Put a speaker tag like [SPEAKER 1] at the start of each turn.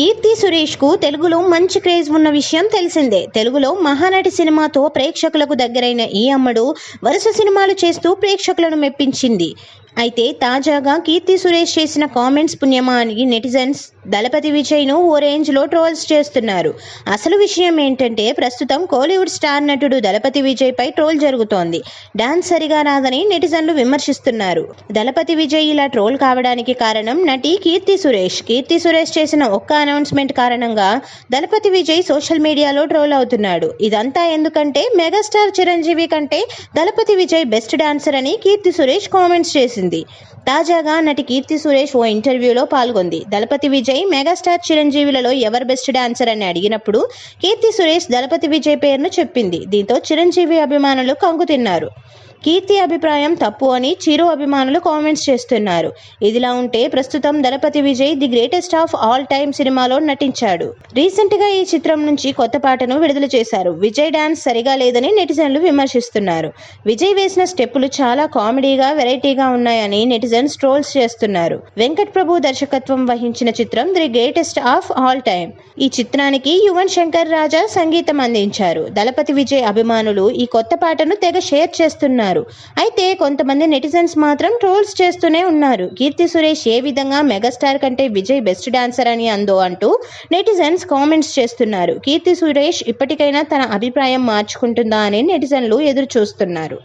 [SPEAKER 1] కీర్తి సురేష్కు తెలుగులో మంచి క్రేజ్ ఉన్న విషయం తెలిసిందే. తెలుగులో మహానటి సినిమాతో ప్రేక్షకులకు దగ్గరైన ఈ అమ్మడు వరుస సినిమాలు చేస్తూ ప్రేక్షకులను మెప్పించింది. అయితే తాజాగా కీర్తి సురేష్ చేసిన కామెంట్స్ పుణ్యమా అని నెటిజన్స్ దళపతి విజయ్ను ఓ రేంజ్లో ట్రోల్స్ చేస్తున్నారు. అసలు విషయం ఏంటంటే ప్రస్తుతం కోలీవుడ్ స్టార్ నటుడు దళపతి విజయ్ పై ట్రోల్ జరుగుతోంది. డాన్స్ సరిగా రాదని నెటిజన్లు విమర్శిస్తున్నారు. దళపతి విజయ్ ఇలా ట్రోల్ కావడానికి కారణం నటి కీర్తి సురేష్. కీర్తి సురేష్ చేసిన ఒక్క అనౌన్స్మెంట్ కారణంగా దళపతి విజయ్ సోషల్ మీడియాలో ట్రోల్ అవుతున్నాడు. ఇదంతా ఎందుకంటే మెగాస్టార్ చిరంజీవి కంటే దళపతి విజయ్ బెస్ట్ డాన్సర్ అని కీర్తి సురేష్ కామెంట్స్ చేసింది. తాజాగా నటి కీర్తి సురేష్ ఓ ఇంటర్వ్యూలో పాల్గొంది. దళపతి విజయ్ మెగాస్టార్ చిరంజీవిలలో ఎవరు బెస్ట్ డాన్సర్ అని అడిగినప్పుడు కీర్తి సురేష్ దళపతి విజయ్ పేరును చెప్పింది. దీంతో చిరంజీవి అభిమానులు కంగుతిన్నారు కీర్తి అభిప్రాయం తప్పు అని చిరు అభిమానులు కామెంట్స్ చేస్తున్నారు. ఇదిలా ఉంటే ప్రస్తుతం Thalapathy Vijay the greatest of all time సినిమాలో నటించాడు. రీసెంట్గా ఈ చిత్రం నుంచి కొత్త పాటను విడుదల చేశారు. విజయ్ డాన్స్ సరిగా లేదని నెటిజన్లు విమర్శిస్తున్నారు. విజయ్ వేసిన స్టెప్పులు చాలా కామెడీగా వెరైటీగా ఉన్నాయని నెటిజన్స్ ట్రోల్స్ చేస్తున్నారు. వెంకట్ ప్రభు దర్శకత్వం వహించిన చిత్రం the greatest of all time. ఈ చిత్రానికి యువన్ శంకర్ రాజా సంగీతం అందించారు. దళపతి విజయ్ అభిమానులు ఈ కొత్త పాటను తెగ షేర్ చేస్తున్నారు. అయితే కొంతమంది నెటిజన్స్ మాత్రం ట్రోల్స్ చేస్తూనే ఉన్నారు. కీర్తి సురేష్ ఏ విధంగా మెగాస్టార్ కంటే విజయ్ బెస్ట్ డాన్సర్ అని అందో అంటూ నెటిజన్స్ కామెంట్స్ చేస్తున్నారు. కీర్తి సురేష్ ఇప్పటికైనా తన అభిప్రాయం మార్చుకుంటుందా అని నెటిజన్లు ఎదురు చూస్తున్నారు